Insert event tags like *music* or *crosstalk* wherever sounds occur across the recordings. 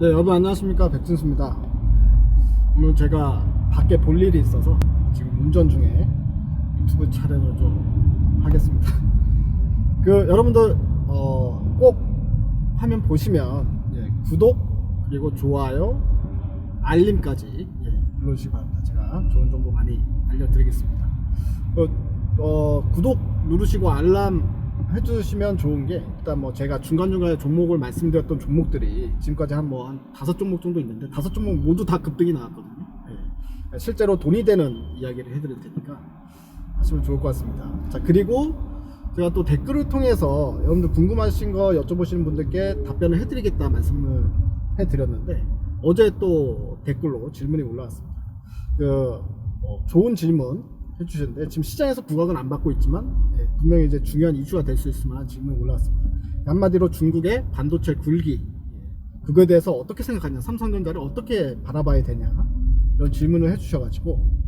네, 여러분 안녕하십니까 백진수입니다. 오늘 제가 밖에 볼 일이 있어서 지금 운전 중에 유튜브 촬영을 좀 하겠습니다. *laughs* 그 여러분들 어, 꼭 화면 보시면 예, 구독 그리고 좋아요 알림까지 예, 눌러주시기 바랍니다. 제가 좋은 정보 많이 알려드리겠습니다. 어, 어, 구독 누르시고 알람 해주시면 좋은 게 일단 뭐 제가 중간중간에 종목을 말씀드렸던 종목들이 지금까지 한 뭐한 다섯 종목 정도 있는데 다섯 종목 모두 다 급등이 나왔거든요. 예. 실제로 돈이 되는 이야기를 해드릴 테니까 하시면 좋을 것 같습니다. 자 그리고 제가 또 댓글을 통해서 여러분들 궁금하신 거 여쭤보시는 분들께 답변을 해드리겠다 말씀을 해드렸는데 어제 또 댓글로 질문이 올라왔습니다. 그 어, 좋은 질문 해주셨는데 지금 시장에서 부각은 안 받고 있지만 예, 분명히 이제 중요한 이슈가 될 수 있을 만한 질문이 올라왔습니다. 한마디로 중국의 반도체 굴기 예, 그거에 대해서 어떻게 생각하냐 삼성전자를 어떻게 바라봐야 되냐 이런 질문을 해주셔가지고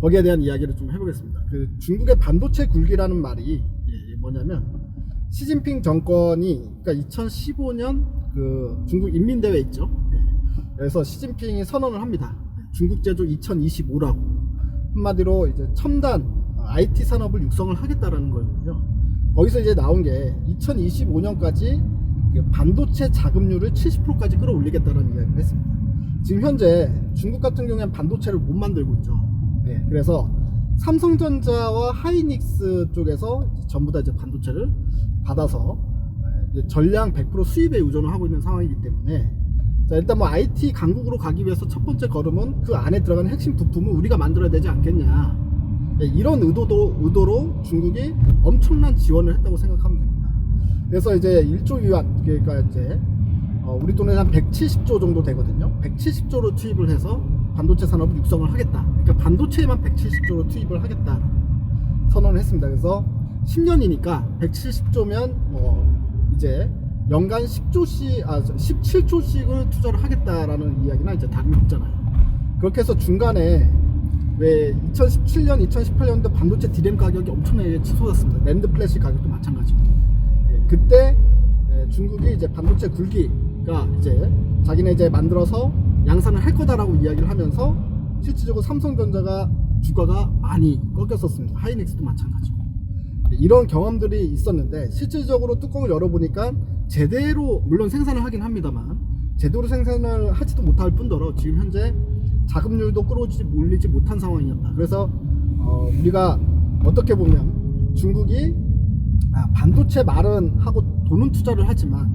거기에 대한 이야기를 좀 해보겠습니다. 그 중국의 반도체 굴기라는 말이 예, 뭐냐면 시진핑 정권이 그러니까 2015년 그 중국 인민대회 있죠. 예, 그래서 시진핑이 선언을 합니다. 중국 제조 2025라고 한마디로 이제 첨단 IT 산업을 육성을 하겠다라는 거거든요. 거기서 이제 나온 게 2025년까지 그 반도체 자금률을 70%까지 끌어올리겠다는 이야기를 했습니다. 지금 현재 중국 같은 경우에는 반도체를 못 만들고 있죠. 네, 그래서 삼성전자와 하이닉스 쪽에서 전부 다 이제 반도체를 받아서 이제 전량 100% 수입에 의존을 하고 있는 상황이기 때문에 자, 일단 뭐 IT 강국으로 가기 위해서 첫 번째 걸음은 그 안에 들어가는 핵심 부품을 우리가 만들어야 되지 않겠냐. 네, 이런 의도도 의도로 중국이 엄청난 지원을 했다고 생각하면 됩니다. 그래서 이제 1조 위안 그러니까 이제 어, 우리 돈에 한 170조 정도 되거든요. 170조로 투입을 해서 반도체 산업을 육성을 하겠다. 그러니까 반도체에만 170조로 투입을 하겠다. 선언을 했습니다. 그래서 10년이니까 170조면 뭐 이제 연간 10조씩 아 17조씩을 투자를 하겠다라는 이야기나 이제 다름이 없잖아요. 그렇게 해서 중간에 왜 2017년, 2018년도 반도체 디램 가격이 엄청나게 치솟았습니다. 랜드 플래시 가격도 마찬가지고. 예, 그때 예, 중국이 이제 반도체 굴기가 이제 자기네 이제 만들어서 양산을 할 거다라고 이야기를 하면서 실질적으로 삼성전자가 주가가 많이 꺾였었습니다. 하이닉스도 마찬가지고. 이런 경험들이 있었는데 실질적으로 뚜껑을 열어보니까 제대로 물론 생산을 하긴 합니다만 제대로 생산을 하지도 못할 뿐더러 지금 현재 자금률도 끌어오지 올리지 못한 상황이었다. 그래서 어, 우리가 어떻게 보면 중국이 아, 반도체 말은 하고 돈은 투자를 하지만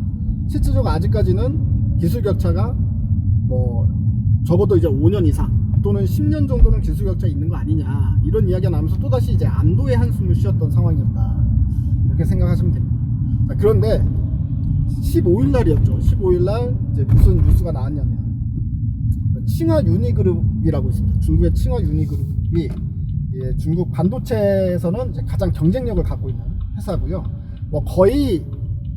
실질적으로 아직까지는 기술 격차가 뭐 적어도 이제 5년 이상 또는 10년 정도는 기술 격차 있는 거 아니냐 이런 이야기가 나오면서 또다시 이제 안도의 한숨을 쉬었던 상황이었다 이렇게 생각하시면 됩니다. 자, 그런데 15일 날이었죠. 15일 날 이제 무슨 뉴스가 나왔냐면 칭화 유니그룹이라고 있습니다. 중국의 칭화 유니그룹이 예, 중국 반도체에서는 가장 경쟁력을 갖고 있는 회사고요. 뭐 거의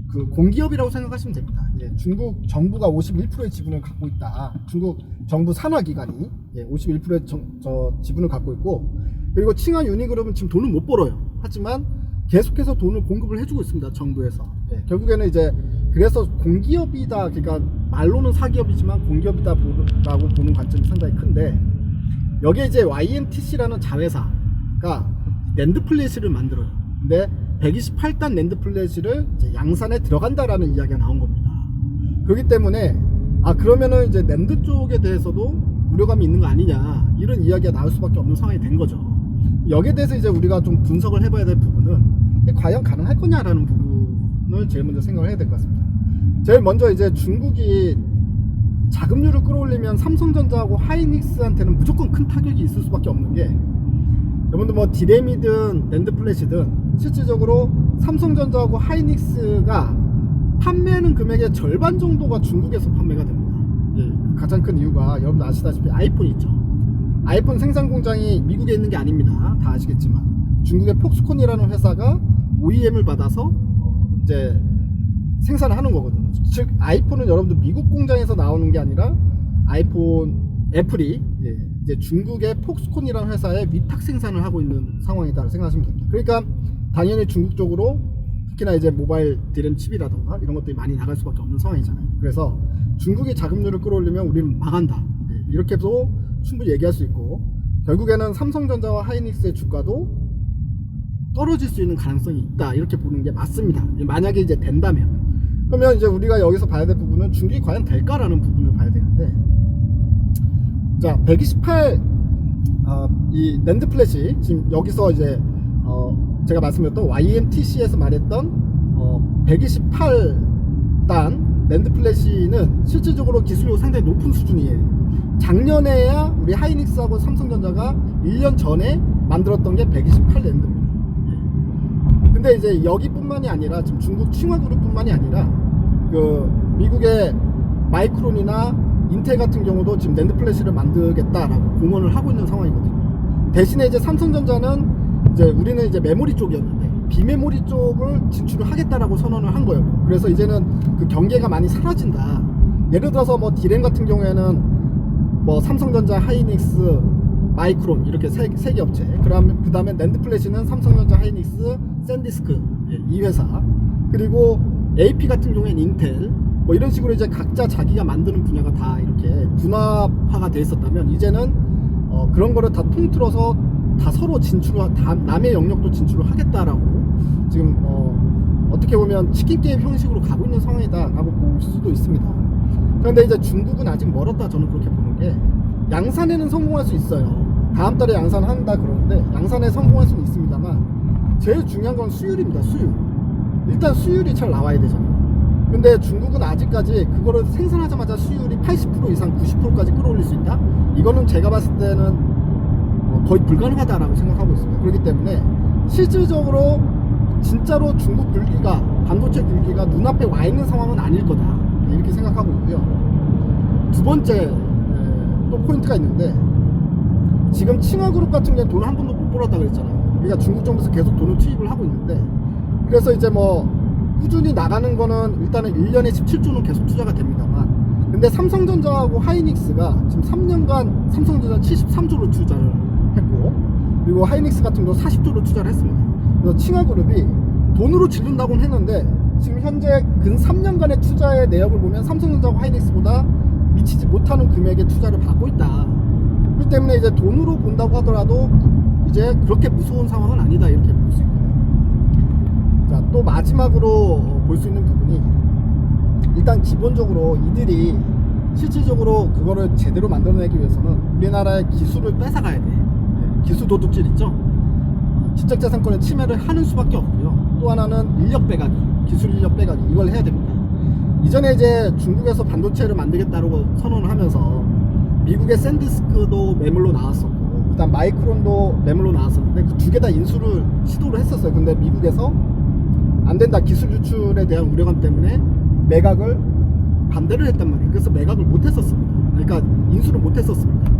그 공기업이라고 생각하시면 됩니다. 예, 중국 정부가 51%의 지분을 갖고 있다. 중국 정부 산하기관이 예, 51%의 정, 저 지분을 갖고 있고 그리고 칭화 유니그룹은 지금 돈을 못 벌어요. 하지만 계속해서 돈을 공급을 해주고 있습니다. 정부에서. 예, 결국에는 이제 그래서 공기업이다. 그러니까 말로는 사기업이지만 공기업이다라고 보는 관점이 상당히 큰데 여기에 이제 YMTC라는 자회사가 랜드 플래시를 만들어요. 근데 128단 랜드 플래시를 양산에 들어간다라는 이야기가 나온 겁니다. 그렇기 때문에 아 그러면은 이제 랜드 쪽에 대해서도 우려감이 있는 거 아니냐 이런 이야기가 나올 수밖에 없는 상황이 된 거죠. 여기에 대해서 이제 우리가 좀 분석을 해봐야 될 부분은 과연 가능할 거냐라는 부분 을 제일 먼저 생각을 해야 될 것 같습니다. 제일 먼저 이제 중국이 자금률을 끌어올리면 삼성전자하고 하이닉스한테는 무조건 큰 타격이 있을 수밖에 없는 게 여러분들 뭐 디램이든 랜드 플래시든 실질적으로 삼성전자하고 하이닉스가 판매하는 금액의 절반 정도가 중국에서 판매가 됩니다. 예, 그 가장 큰 이유가 여러분 아시다시피 아이폰 있죠. 아이폰 생산 공장이 미국에 있는 게 아닙니다. 다 아시겠지만 중국의 폭스콘이라는 회사가 OEM을 받아서 이제 생산을 하는 거거든요. 즉 아이폰은 여러분들 미국 공장에서 나오는 게 아니라 아이폰 애플이 예, 이제 중국의 폭스콘이라는 회사에 위탁 생산을 하고 있는 상황이다 생각하시면 됩니다. 그러니까 당연히 중국 쪽으로 특히나 이제 모바일 디램 칩이라던가 이런 것들이 많이 나갈 수밖에 없는 상황이잖아요. 그래서 중국이 자금률을 끌어올리면 우리는 망한다. 예, 이렇게도 충분히 얘기할 수 있고 결국에는 삼성전자와 하이닉스의 주가도 떨어질 수 있는 가능성이 있다. 이렇게 보는 게 맞습니다. 예, 만약에 이제 된다면 그러면 이제 우리가 여기서 봐야 될 부분은 중국이 과연 될까라는 부분을 봐야 되는데 자 128 어, 이 랜드 플래시 지금 여기서 이제 어, 제가 말씀드렸던 YMTC에서 말했던 어, 128단 랜드 플래시는 실질적으로 기술력이 상당히 높은 수준이에요. 작년에야 우리 하이닉스하고 삼성전자가 1년 전에 만들었던 게 128 랜드입니다. 예. 근데 이제 여기뿐만이 아니라 지금 중국 칭화그룹뿐만이 아니라 그 미국의 마이크론이나 인텔 같은 경우도 지금 랜드 플래시를 만들겠다라고 공언을 하고 있는 상황이거든요. 대신에 이제 삼성전자는 이제 우리는 이제 메모리 쪽이었는데 비메모리 쪽을 진출을 하겠다라고 선언을 한 거예요. 그래서 이제는 그 경계가 많이 사라진다. 예를 들어서 뭐 디램 같은 경우에는 뭐 삼성전자, 하이닉스, 마이크론 이렇게 세, 세 개 업체. 그다음 그다음에 랜드 플래시는 삼성전자, 하이닉스, 샌디스크 예, 이 회사. 그리고 AP 같은 경우에는 인텔. 뭐 이런 식으로 이제 각자 자기가 만드는 분야가 다 이렇게 분화화가 돼 있었다면 이제는 어, 그런 거를 다 통틀어서 다 서로 진출을 다 남의 영역도 진출을 하겠다라고 지금 어, 어떻게 보면 치킨 게임 형식으로 가고 있는 상황이다라고 볼 수도 있습니다. 그런데 이제 중국은 아직 멀었다 저는 그렇게 보는 게 양산에는 성공할 수 있어요. 다음 달에 양산한다 그러는데 양산에 성공할 수는 있습니다만 제일 중요한 건 수율입니다. 수율. 일단 수율이 잘 나와야 되잖아요. 근데 중국은 아직까지 그거를 생산하자마자 수율이 80% 이상 90%까지 끌어올릴 수 있다? 이거는 제가 봤을 때는 어, 거의 불가능하다라고 생각하고 있습니다. 그렇기 때문에 실질적으로 진짜로 중국 굴기가 반도체 굴기가 눈앞에 와 있는 상황은 아닐 거다 이렇게 생각하고 있고요. 두 번째 에, 또 포인트가 있는데 지금 칭화그룹 같은 경우는 돈을 한 번도 못 벌었다 그랬잖아요. 그러니까 중국 정부에서 계속 돈을 투입을 하고 있는데 그래서 이제 뭐 꾸준히 나가는 거는 일단은 1년에 17조는 계속 투자가 됩니다만 근데 삼성전자하고 하이닉스가 지금 3년간 삼성전자 73조를 투자를 했고 그리고 하이닉스 같은 경우 40조를 투자를 했습니다. 그래서 칭화그룹이 돈으로 질른다고는 했는데 지금 현재 근 3년간의 투자의 내역을 보면 삼성전자와 하이닉스보다 미치지 못하는 금액의 투자를 받고 있다. 그렇기 때문에 이제 돈으로 본다고 하더라도 이제 그렇게 무서운 상황은 아니다 이렇게 볼 수 있고요. 자, 또 마지막으로 볼 수 있는 부분이 일단 기본적으로 이들이 실질적으로 그거를 제대로 만들어내기 위해서는 우리나라의 기술을 뺏어가야 돼. 네, 기술 도둑질 있죠? 어, 지적재산권의 침해를 하는 수밖에 없고요. 또 하나는 인력 빼가기, 기술 인력 빼가기 이걸 해야 됩니다. 이전에 이제 중국에서 반도체를 만들겠다고 선언을 하면서 미국의 샌디스크도 매물로 나왔었고 그다음 마이크론도 매물로 나왔었는데 그 두 개 다 인수를 시도를 했었어요. 근데 미국에서 안 된다 기술 유출에 대한 우려감 때문에 매각을 반대를 했단 말이에요. 그래서 매각을 못 했었습니다. 그러니까 인수를 못 했었습니다.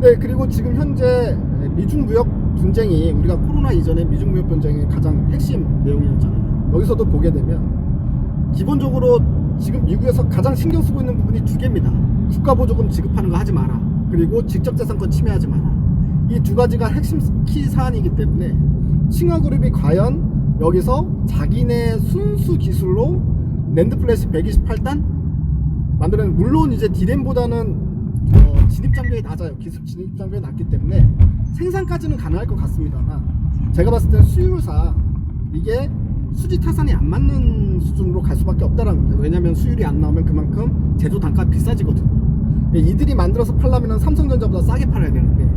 네, 그리고 지금 현재 미중 무역 분쟁이 우리가 코로나 이전에 미중 무역 분쟁의 가장 핵심 내용이었잖아요. 여기서도 보게 되면 기본적으로 지금 미국에서 가장 신경 쓰고 있는 부분이 두 개입니다. 국가 보조금 지급하는 거 하지 마라. 그리고 직접재산권 침해하지 마라. 이 두 가지가 핵심 키 사안이기 때문에 칭화그룹이 과연 여기서 자기네 순수 기술로 랜드 플래시 128단 만들어낸 물론 이제 디램보다는 어, 진입 장벽이 낮아요. 기술 진입 장벽이 낮기 때문에 생산까지는 가능할 것 같습니다만 제가 봤을 때는 수율상 이게 수지 타산이 안 맞는 수준으로 갈 수밖에 없다라는 겁니다. 왜냐하면 수율이 안 나오면 그만큼 제조 단가가 비싸지거든요. 이들이 만들어서 팔려면 삼성전자보다 싸게 팔아야 되는데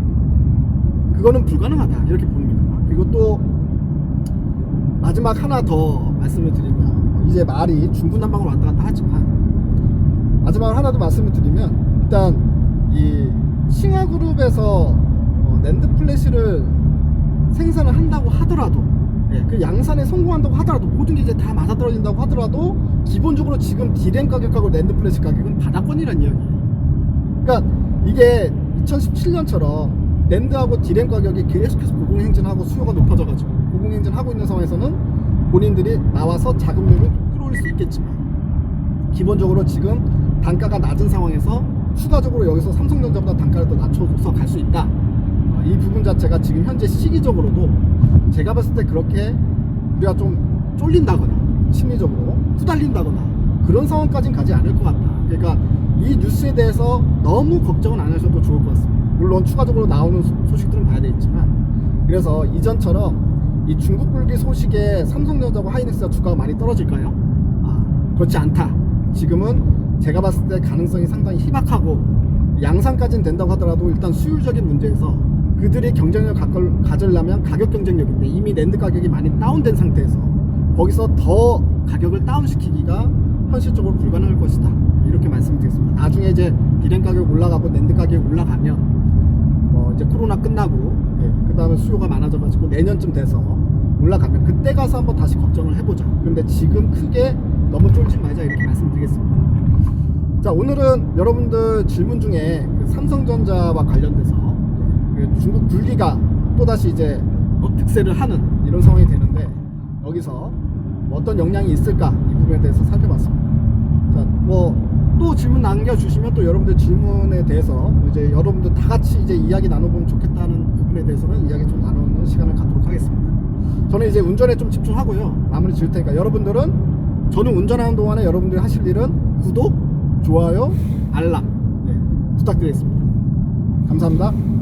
그거는 불가능하다 이렇게 봅니다. 그리고 또 마지막 하나 더 말씀을 드리면 이제 말이 중구난방으로 왔다 갔다 하지만 마지막 하나 더 말씀을 드리면 일단 이 싱화그룹에서 어, 랜드 플래시를 생산을 한다고 하더라도 예, 그 양산에 성공한다고 하더라도 모든 게 이제 다 맞아떨어진다고 하더라도 기본적으로 지금 디램 가격하고 랜드 플래시 가격은 바닥권이란 이야기예요. 그러니까 이게 2017년처럼 랜드하고 디램 가격이 계속해서 고공행진하고 수요가 높아져가지고 고공행진하고 있는 상황에서는 본인들이 나와서 자금률을 끌어올릴 수 있겠지만 기본적으로 지금 단가가 낮은 상황에서 추가적으로 여기서 삼성전자보다 단가를 더 낮춰서 갈 수 있다. 어, 이 부분 자체가 지금 현재 시기적으로도 제가 봤을 때 그렇게 우리가 좀 쫄린다거나 심리적으로 후달린다거나 그런 상황까지는 가지 않을 것 같다. 그러니까 뉴스에 대해서 너무 걱정은 안 하셔도 좋을 것 같습니다. 물론 추가적으로 나오는 소- 소식들은 봐야 되겠지만 그래서 이전처럼 이 중국 불기 소식에 삼성전자와 하이닉스가 주가가 많이 떨어질까요? 아, 그렇지 않다. 지금은 제가 봤을 때 가능성이 상당히 희박하고 양상까지는 된다고 하더라도 일단 수율적인 문제에서 그들이 경쟁력을 가지려면 가격 경쟁력인데 이미 랜드 가격이 많이 다운된 상태에서 거기서 더 가격을 다운시키기가 현실적으로 불가능할 것이다. 이렇게 말씀드리겠습니다. 나중에 이제 디램 가격 올라가고 랜드 가격이 올라가면 뭐 이제 코로나 끝나고 그 다음에 수요가 많아져가지고 내년쯤 돼서 올라가면 그때 가서 한번 다시 걱정을 해보자. 근데 지금 크게 너무 쫄지 말자 이렇게 말씀드리겠습니다. 자 오늘은 여러분들 질문 중에 그 삼성전자와 관련돼서 그 중국 불기가 또다시 이제 어, 득세를 하는 이런 상황이 되는데 여기서 뭐 어떤 영향이 있을까 이 부분에 대해서 살펴봤습니다. 자, 뭐 또 질문 남겨주시면 또 여러분들 질문에 대해서 뭐 이제 여러분들 다 같이 이제 이야기 나눠보면 좋겠다는 부분에 대해서는 이야기 좀 나누는 시간을 갖도록 하겠습니다. 저는 이제 운전에 좀 집중하고요. 마무리 지을 테니까 여러분들은 저는 운전하는 동안에 여러분들이 하실 일은 구독, 좋아요, 알람 네, 부탁드리겠습니다. 감사합니다.